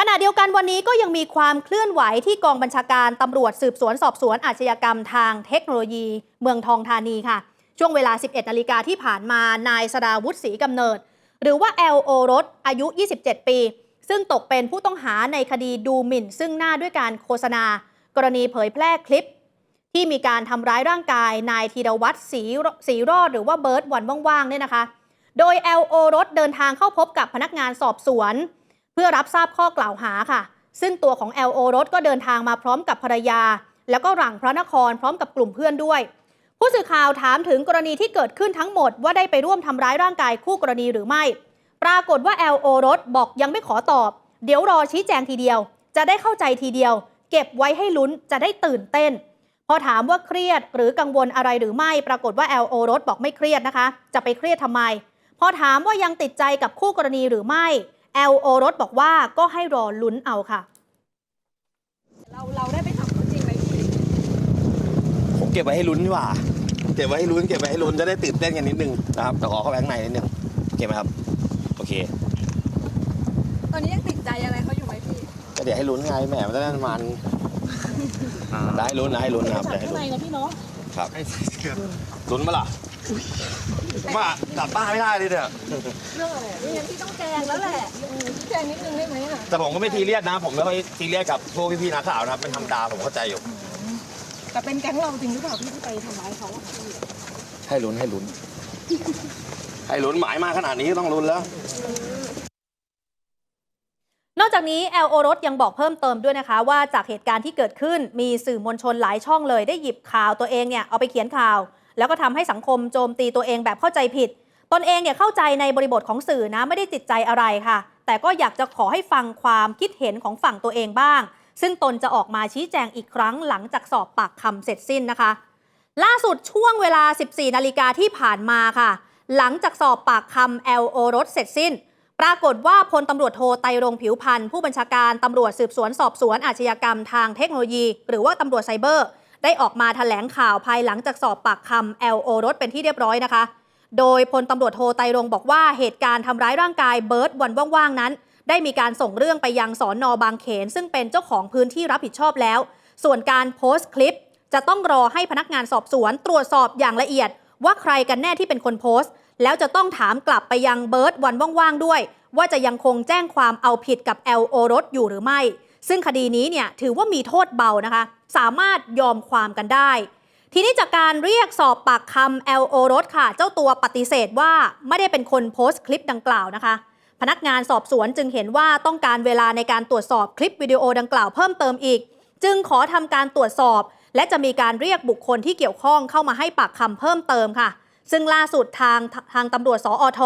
ขณะเดียวกันวันนี้ก็ยังมีความเคลื่อนไหวที่กองบัญชาการตำรวจสืบสวนสอบสวนอาชญากรรมทางเทคโนโลยีเมืองทองธานีค่ะ ช่วงเวลา 11 นาฬิกาที่ผ่านมานายสดาวุฒิศรีกำเนิด หรือว่า LO รถอายุ 27 ปี ซึ่งตกเป็นผู้ต้องหาในคดีดูหมิ่น ซึ่งหน้าด้วยการโฆษณา กรณีเผยแพร่คลิป ที่มีการทำร้ายร่างกาย นายธีรวัตรศรีศรีรอดหรือว่าเบิร์ตวันว่างๆเนี่ยนะคะ โดย LO รถเดินทางเข้าพบกับพนักงานสอบสวน เพื่อรับทราบข้อกล่าวหาค่ะ ซึ่งตัวของ LO รถก็เดินทางมาพร้อมกับภรรยา แล้วก็หลังพระนครพร้อมกับกลุ่มเพื่อนด้วย ผู้สื่อข่าวถามถึงกรณีที่เกิดขึ้นทั้งหมดว่าได้ไปร่วมทำร้ายร่างกายคู่กรณีหรือไม่ ปรากฏว่า LO รถบอกยังไม่ขอตอบ เดี๋ยวรอชี้แจงทีเดียว จะได้เข้าใจทีเดียว เก็บไว้ให้ลุ้นจะได้ตื่นเต้นพอถามว่าเครียดหรือกังวลอะไรหรือไม่ ปรากฏว่า LO รถบอกไม่เครียดนะคะ จะไปเครียดทำไม พอถามว่ายังติดใจกับคู่กรณีหรือไม่ LO รถบอกว่าก็ให้รอลุ้นเอาค่ะ เราเราได้ไปทำเขาจริงไหมพี่ผมเก็บไว้ให้ลุ้นดีกว่า เก็บไว้ให้ลุ้นเก็บไว้ให้ลุ้นจะได้ตื่นเต้นกันนิดนึงนะครับแต่ขอเข้าไปข้างในนิดนึงโอเคไหมครับ โอเค ตอนนี้ยังติดใจอะไรเขาอยู่ไหมพี่ก็เดี๋ยวให้ลุ้นไงแหมมันจะได้มันได้ให้ลุ้นนะให้ลุ้นนะครับได้ให้ลุ้นนะพี่เนาะครับลุ้นมาล่ะ มาตัดป้าไม่ได้เลยเนี่ยเรื่องอะไรไม่งั้นพี่ต้องแจงแล้วแหละแจงนิดนึงได้ไหมอะแต่ผมก็ไม่ทีเรียสนะ ผมไม่ค่อยทีเรียสกับพวกพี่ๆนักข่าวนะครับเป็นธรรมดาผมเข้าใจอยู่ แต่เป็นแก๊งเราจริงหรือเปล่าพี่ที่ไปทำร้ายเขาอะค่ะพี่ให้ลุ้นให้ลุ้น ให้ลุ้นหมายมาขนาดนี้ก็ต้องลุ้นแล้ว นอกจากนี้ LO รถยังบอกเพิ่มเติมด้วยนะคะ ว่าจากเหตุการณ์ที่เกิดขึ้นมีสื่อมวลชนหลายช่องเลยได้หยิบข่าวตัวเองเนี่ยเอาไปเขียนข่าว แล้วก็ทำให้สังคมโจมตีตัวเองแบบเข้าใจผิด ตนเองเนี่ยเข้าใจในบริบทของสื่อนะไม่ได้ติดใจอะไรค่ะ แต่ก็อยากจะขอให้ฟังความคิดเห็นของฝั่งตัวเองบ้าง ซึ่งตนจะออกมาชี้แจงอีกครั้งหลังจากสอบปากคำเสร็จสิ้นนะคะ ล่าสุดช่วงเวลา 14 นาฬิกาที่ผ่านมาค่ะ หลังจากสอบปากคำ LO รถเสร็จสิ้นปรากฏว่าพลตำรวจโทไตรรงผิวพันธ์ผู้บัญชาการตำรวจสืบสวนสอบสวนอาชญากรรมทางเทคโนโลยี หรือว่าตำรวจไซเบอร์ ได้ออกมาแถลงข่าวภายหลังจากสอบปากคำ LO รถเป็นที่เรียบร้อยนะคะ โดยพลตำรวจโทไตรรงบอกว่าเหตุการณ์ทำร้ายร่างกายเบิร์ตวันว่างๆนั้น ได้มีการส่งเรื่องไปยังสอนอบางเขน ซึ่งเป็นเจ้าของพื้นที่รับผิดชอบแล้ว ส่วนการโพสต์คลิป จะต้องรอให้พนักงานสอบสวน ตรวจสอบอย่างละเอียด ว่าใครกันแน่ที่เป็นคนโพสต์ แล้วจะต้องถามกลับไปยังเบิร์ตวันว่างๆด้วย ว่าจะยังคงแจ้งความเอาผิดกับ LO รถอยู่หรือไม่ ซึ่งคดีนี้เนี่ยถือว่ามีโทษเบานะคะ สามารถยอมความกันได้ ทีนี้จากการเรียกสอบปากคำ LO รถค่ะ เจ้าตัวปฏิเสธว่าไม่ได้เป็นคนโพสต์คลิปดังกล่าวนะคะ พนักงานสอบสวนจึงเห็นว่าต้องการเวลาในการตรวจสอบคลิปวิดีโอดังกล่าวเพิ่มเติมอีก จึงขอทำการตรวจสอบ และจะมีการเรียกบุคคลที่เกี่ยวข้องเข้ามาให้ปากคำเพิ่มเติมค่ะซึ่งล่าสุดทางทางตำรวจสอท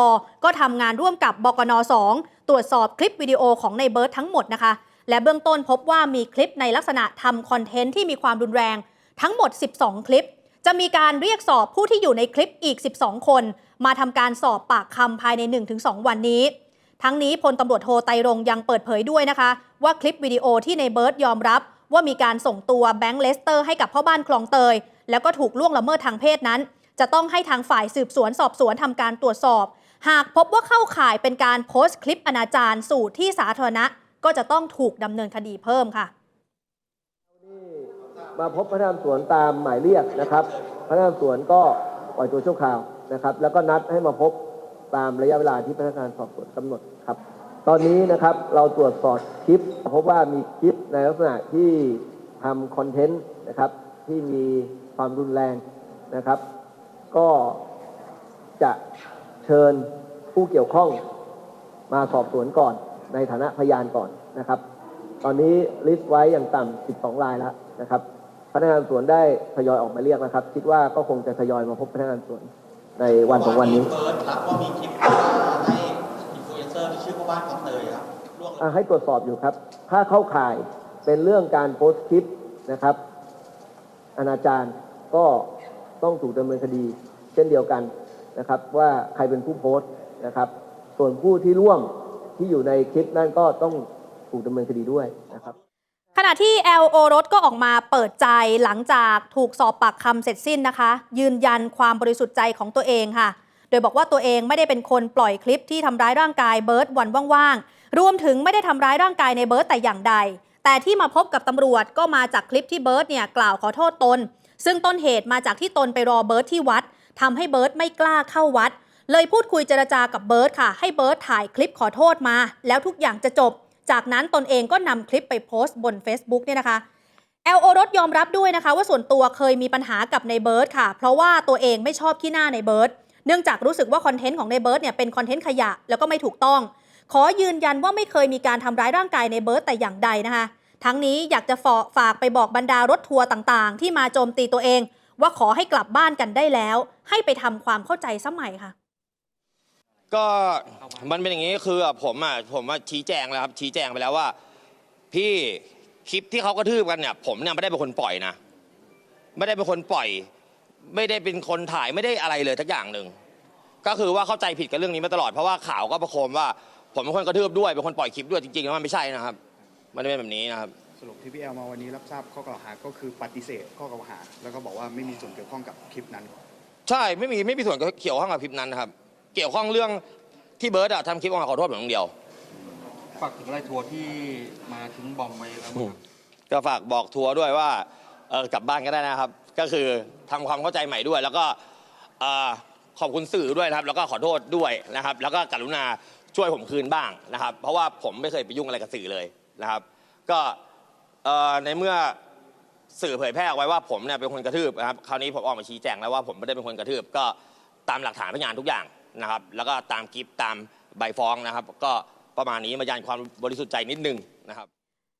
ก็ทำงานร่วมกับบกน2ตรวจสอบคลิปวิดีโอของในเบิร์ตทั้งหมดนะคะ และเบื้องต้นพบว่ามีคลิปในลักษณะทำคอนเทนต์ที่มีความรุนแรง ทั้งหมด 12 คลิป จะมีการเรียกสอบผู้ที่อยู่ในคลิปอีก 12 คน มาทำการสอบปากคำภายใน 1-2 วันนี้ ทั้งนี้พลตำรวจโทไตรรงยังเปิดเผยด้วยนะคะ ว่าคลิปวิดีโอที่ในเบิร์ตยอมรับว่ามีการส่งตัวแบงค์เลสเตอร์ให้กับพ่อบ้านคลองเตย แล้วก็ถูกล่วงละเมิดทางเพศนั้น จะต้องให้ทางฝ่ายสืบสวนสอบสวนทำการตรวจสอบ หากพบว่าเข้าข่ายเป็นการโพสต์คลิปอนาจารสู่ที่สาธารณะ ก็จะต้องถูกดำเนินคดีเพิ่มค่ะมาพบพนักงานสวนตามหมายเรียกนะครับ พนักงานสวนก็ปล่อยตัวชั่วคราวนะครับ แล้วก็นัดให้มาพบตามระยะเวลาที่พนักงานสอบสวนกำหนดครับ ตอนนี้นะครับเราตรวจสอบคลิป พบว่ามีคลิปในลักษณะที่ทำคอนเทนต์นะครับที่มีความรุนแรงนะครับ ก็จะเชิญผู้เกี่ยวข้องมาสอบสวนก่อน ในฐานะพยานก่อนนะครับ ตอนนี้ลิสต์ไว้อย่างต่ำ 12 รายแล้วนะครับพนักงานสวนได้ทยอยออกมาเรียกนะครับ คิดว่าก็คงจะทยอยมาพบพนักงานสวนในวันสองวันนี้เฟิร์สรับว่ามีคลิปให้อินฟลูเอนเซอร์ที่ชื่อพ่อบ้านคลองเตยครับล่วงละเมิดอะให้ตรวจสอบอยู่ครับ ถ้าเข้าข่ายเป็นเรื่องการโพสต์คลิปนะครับ อนาจารก็ต้องถูกดำเนินคดี เช่นเดียวกันนะครับ ว่าใครเป็นผู้โพสต์นะครับ ส่วนผู้ที่ร่วม ที่อยู่ในคลิปนั้นก็ต้องถูกดำเนินคดีด้วยนะครับ ขณะที่ LO รถก็ออกมาเปิดใจหลังจากถูกสอบปากคำเสร็จสิ้นนะคะ ยืนยันความบริสุทธิ์ใจของตัวเองค่ะ โดยบอกว่าตัวเองไม่ได้เป็นคนปล่อยคลิปที่ทำร้ายร่างกายเบิร์ตวันว่างๆรวมถึงไม่ได้ทำร้ายร่างกายในเบิร์ตแต่อย่างใด แต่ที่มาพบกับตำรวจก็มาจากคลิปที่เบิร์ตเนี่ยกล่าวขอโทษตน ซึ่งต้นเหตุมาจากที่ตนไปรอเบิร์ตที่วัดทำให้เบิร์ตไม่กล้าเข้าวัด เลยพูดคุยเจรจากับเบิร์ตค่ะ ให้เบิร์ตถ่ายคลิปขอโทษมา แล้วทุกอย่างจะจบ จากนั้นตนเองก็นำคลิปไปโพสต์บน Facebook เนี่ยนะคะแอลโอรสยอมรับด้วยนะคะว่าส่วนตัวเคยมีปัญหากับในเบิร์ดค่ะ เพราะว่าตัวเองไม่ชอบขี้หน้าในเบิร์ดเนื่องจากรู้สึกว่าคอนเทนต์ของในเบิร์ดเนี่ยเป็นคอนเทนต์ขยะแล้วก็ไม่ถูกต้อง ขอยืนยันว่าไม่เคยมีการทำร้ายร่างกายในเบิร์ดแต่อย่างใดนะคะ ทั้งนี้อยากจะฝฝากไปบอกบรรดารถทัวร์ต่างๆ ที่มาโจมตีตัวเอง ว่าขอให้กลับบ้านกันได้แล้ว ให้ไปทำความเข้าใจสมัยค่ะ ก็มันเป็นอย่างนี้คือผมอะผมว่าชี้แจงแล้วครับชี้แจงไปแล้วว่า พี่คลิปที่เขากระทืบกันเนี่ย ผมเนี่ยไม่ได้เป็นคนปล่อยนะไม่ได้เป็นคนปล่อย ไม่ได้เป็นคนถ่ายไม่ได้อะไรเลยทักอย่างหนึ่งก็คือว่าเข้าใจผิดกับเรื่องนี้มาตลอดเพราะว่าข่าวก็ประโคมว่า ผมเป็นคนกระทืบด้วยเป็นคนปล่อยคลิปด้วยจริงๆแล้วมันไม่ใช่นะครับ มันไม่เป็นแบบนี้นะครับ สรุปที่พี่แอลมาวันนี้รับทราบข้อกล่าวหาก็คือปฏิเสธข้อกล่าวหา แล้วก็บอกว่าไม่มีส่วนเกี่ยวข้องกับคลิปนั้น ใช่ไม่มีไม่มีส่วนเกี่ยวข้องกับคลิปนั้นนะครับ เกี่ยวข้องเรื่องที่เบิร์ดอะทำคลิปออกมาขอโทษผมคนเดียว ฝากถึงรายทัวร์ที่มาทิ้งบอมไว้แล้วมั้งครับก็ฝากบอกทัวร์ด้วยว่าเออกลับบ้านก็ได้นะครับ ก็คือทำความเข้าใจใหม่ด้วย แล้วก็เอ่อขอบคุณสื่อด้วยนะครับ แล้วก็ขอโทษด้วยนะครับ แล้วก็กรุณาช่วยผมคืนบ้างนะครับ เพราะว่าผมไม่เคยไปยุ่งอะไรกับสื่อเลยนะครับ ก็เอ่อในเมื่อสื่อเผยแพร่ออกไว้ว่าผมเนี่ยเป็นคนกระทืบนะครับคราวนี้ผมออกมาชี้แจงแล้วว่าผมไม่ได้เป็นคนกระทืบก็ตามหลักฐานพยานทุกอย่าง นะครับแล้วก็ตามคลิปตามใบฟ้องนะครับ ก็ประมาณนี้มายันความบริสุทธิ์ใจนิดนึงนะครับ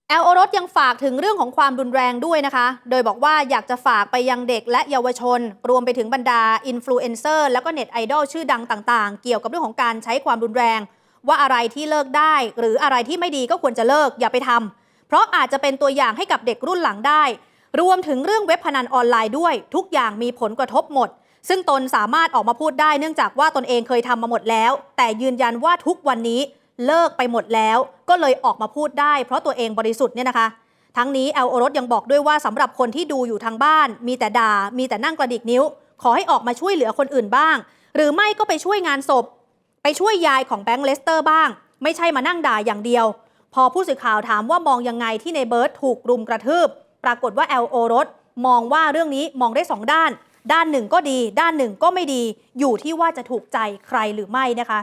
แอลโอรสยังฝากถึงเรื่องของความรุนแรงด้วยนะคะ โดยบอกว่าอยากจะฝากไปยังเด็กและเยาวชน รวมไปถึงบรรดาอินฟลูเอนเซอร์แล้วก็เน็ตไอดอลชื่อดังต่างๆ เกี่ยวกับเรื่องของการใช้ความรุนแรง ว่าอะไรที่เลิกได้ หรืออะไรที่ไม่ดีก็ควรจะเลิกอย่าไปทำเพราะอาจจะเป็นตัวอย่างให้กับเด็กรุ่นหลังได้ รวมถึงเรื่องเว็บพนันออนไลน์ด้วย ทุกอย่างมีผลกระทบหมด ซึ่งตนสามารถออกมาพูดได้เนื่องจากว่าตนเองเคยทำมาหมดแล้ว แต่ยืนยันว่าทุกวันนี้เลิกไปหมดแล้ว ก็เลยออกมาพูดได้ เพราะตัวเองบริสุทธิ์เนี่ยนะคะ ทั้งนี้แอลโอรสยังบอกด้วยว่าสำหรับคนที่ดูอยู่ทางบ้าน มีแต่ด่ามีแต่นั่งกระดิกนิ้ว ขอให้ออกมาช่วยเหลือคนอื่นบ้าง หรือไม่ก็ไปช่วยงานศพ ไปช่วยยายของแบงค์เลสเตอร์บ้าง ไม่ใช่มานั่งด่าอย่างเดียว พอผู้สื่อข่าวถามว่ามองยังไงที่ในเบิร์ตถูกรุมกระทืบ ปรากฏว่าแอลโอรสมองว่าเรื่องนี้มองได้สองด้าน ด้านหนึ่งก็ดี ด้านหนึ่งก็ไม่ดี อยู่ที่ว่าจะถูกใจใครหรือไม่นะคะ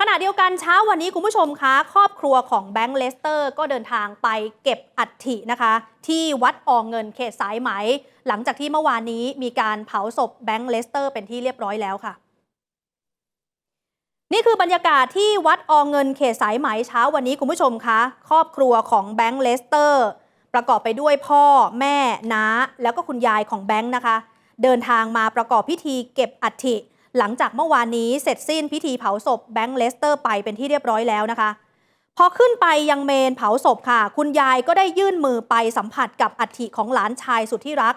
ขณะเดียวกันเช้าวันนี้คุณผู้ชมคะครอบครัวของแบงค์เลสเตอร์ก็เดินทางไปเก็บอัฐินะคะ ที่วัดอองเงินเขตสายไหม หลังจากที่เมื่อวานนี้มีการเผาศพแบงค์เลสเตอร์เป็นที่เรียบร้อยแล้วค่ะนี่คือบรรยากาศที่วัดอองเงินเขตสายไหมเช้าวันนี้คุณผู้ชมคะครอบครัวของแบงค์เลสเตอร์ ประกอบไปด้วยพ่อ แม่น้า แล้วก็คุณยายของแบงค์นะคะ เดินทางมาประกอบพิธีเก็บอัฐิ หลังจากเมื่อวานนี้เสร็จสิ้นพิธีเผาศพแบงค์เลสเตอร์ไปเป็นที่เรียบร้อยแล้วนะคะ พอขึ้นไปยังเมนเผาศพค่ะ คุณยายก็ได้ยื่นมือไปสัมผัสกับอัฐิของหลานชายสุดที่รัก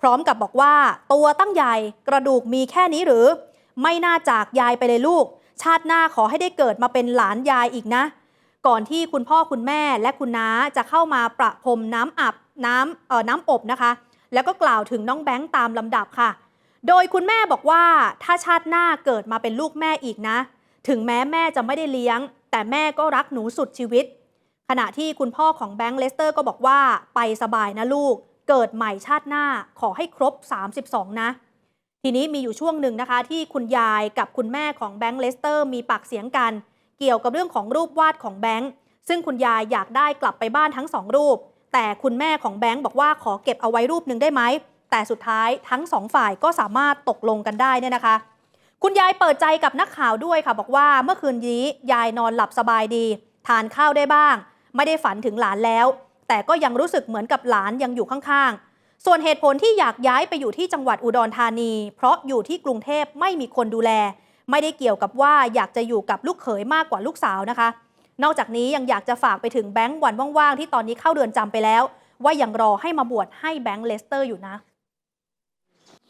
พร้อมกับบอกว่าตัวตั้งใหญ่กระดูกมีแค่นี้หรือ ไม่น่าจากยายไปเลยลูก ชาติหน้าขอให้ได้เกิดมาเป็นหลานยายอีกนะ ก่อนที่คุณพ่อคุณแม่และคุณน้าจะเข้ามาประพรมน้ำอับน้ำเอ่อน้ำอบนะคะ แล้วก็กล่าวถึงน้องแบงค์ตามลำดับค่ะ โดยคุณแม่บอกว่าถ้าชาติหน้าเกิดมาเป็นลูกแม่อีกนะ ถึงแม้แม่จะไม่ได้เลี้ยง แต่แม่ก็รักหนูสุดชีวิต ขณะที่คุณพ่อของแบงค์เลสเตอร์ก็บอกว่าไปสบายนะลูก เกิดใหม่ชาติหน้าขอให้ครบ 32 นะ ทีนี้มีอยู่ช่วงหนึ่งนะคะ ที่คุณยายกับคุณแม่ของแบงค์เลสเตอร์มีปากเสียงกัน เกี่ยวกับเรื่องของรูปวาดของแบงค์ซึ่งคุณยายอยากได้กลับไปบ้านทั้งสองรูป แต่คุณแม่ของแบงค์บอกว่าขอเก็บเอาไว้รูปหนึ่งได้ไหม แต่สุดท้ายทั้งสองฝ่ายก็สามารถตกลงกันได้เนี่ยนะคะ คุณยายเปิดใจกับนักข่าวด้วยค่ะ บอกว่าเมื่อคืนนี้ยายนอนหลับสบายดี ทานข้าวได้บ้าง ไม่ได้ฝันถึงหลานแล้ว แต่ก็ยังรู้สึกเหมือนกับหลานยังอยู่ข้างๆ ส่วนเหตุผลที่อยากย้ายไปอยู่ที่จังหวัดอุดรธานี เพราะอยู่ที่กรุงเทพไม่มีคนดูแล ไม่ได้เกี่ยวกับว่าอยากจะอยู่กับลูกเขยมากกว่าลูกสาวนะคะ นอกจากนี้ยังอยากจะฝากไปถึงแบงค์วันว่างๆ ที่ตอนนี้เข้าเรือนจำไปแล้ว ว่ายังรอให้มาบวชให้แบงค์เลสเตอร์อยู่นะ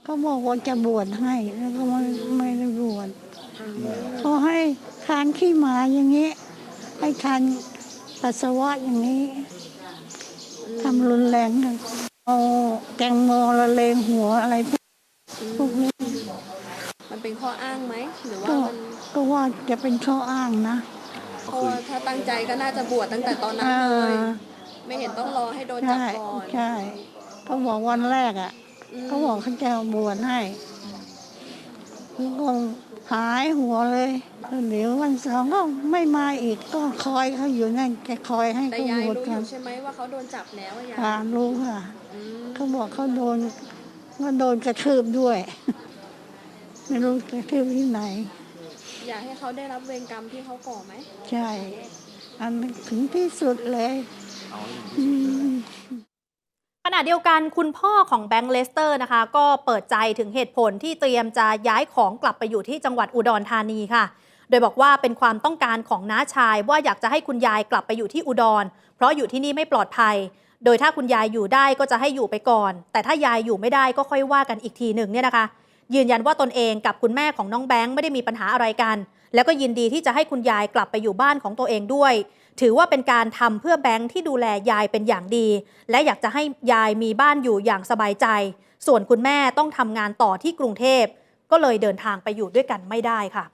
เขาบอกว่าจะบวชให้แล้วก็ไม่ไม่ได้บวชเขาให้ทานขี้หมาอย่างนี้ ให้ทานปัสสาวะอย่างนี้ทำรุนแรงกันเอาแตงโมละเลงหัวอะไรพวกพวกนี้ มันเป็นข้ออ้างไหมหรือว่าก็มันก็ว่าจะเป็นข้ออ้างนะ เขาถ้าตั้งใจก็น่าจะบวชตั้งแต่ตอนนั้นอ่าเลย ไม่เห็นต้องรอให้โดนจับใช่ก่อนใช่เขาบอกวันแรกอะมเขาบอกเขาจะบวชให้แล้วก็หายหัวเลยแล้วเดี๋ยววันสองก็ไม่มาอีกก็คอยเขาอยู่นั่นแกคอยให้แต่เขายายบวชรู้อกันยู่ใช่ไหมว่าเขาโดนจับแล้วอะยายค่ะรู้ค่ะอืมเขาบอกเขาโดนก็โดนกระทืบด้วย ไม่รู้กระทืบที่ไหน อยากให้เขาได้รับเวรกรรมที่เขาก่อไหม ใช่ อันนั้นถึงที่สุดเลยอืมขณะเดียวกันคุณพ่อของแบงค์เลสเตอร์นะคะ ก็เปิดใจถึงเหตุผลที่เตรียมจะย้ายของกลับไปอยู่ที่จังหวัดอุดรธานีค่ะ โดยบอกว่าเป็นความต้องการของน้าชายว่าอยากจะให้คุณยายกลับไปอยู่ที่อุดร เพราะอยู่ที่นี่ไม่ปลอดภัย โดยถ้าคุณยายอยู่ได้ก็จะให้อยู่ไปก่อน แต่ถ้ายายอยู่ไม่ได้ก็ค่อยว่ากันอีกทีหนึ่งเนี่ยนะคะ ยืนยันว่าตนเองกับคุณแม่ของน้องแบงค์ไม่ได้มีปัญหาอะไรกัน แล้วก็ยินดีที่จะให้คุณยายกลับไปอยู่บ้านของตัวเองด้วย ถือว่าเป็นการทำเพื่อแบงค์ที่ดูแลยายเป็นอย่างดี และอยากจะให้ยายมีบ้านอยู่อย่างสบายใจ ส่วนคุณแม่ต้องทำงานต่อที่กรุงเทพ ก็เลยเดินทางไปอยู่ด้วยกันไม่ได้ค่ะ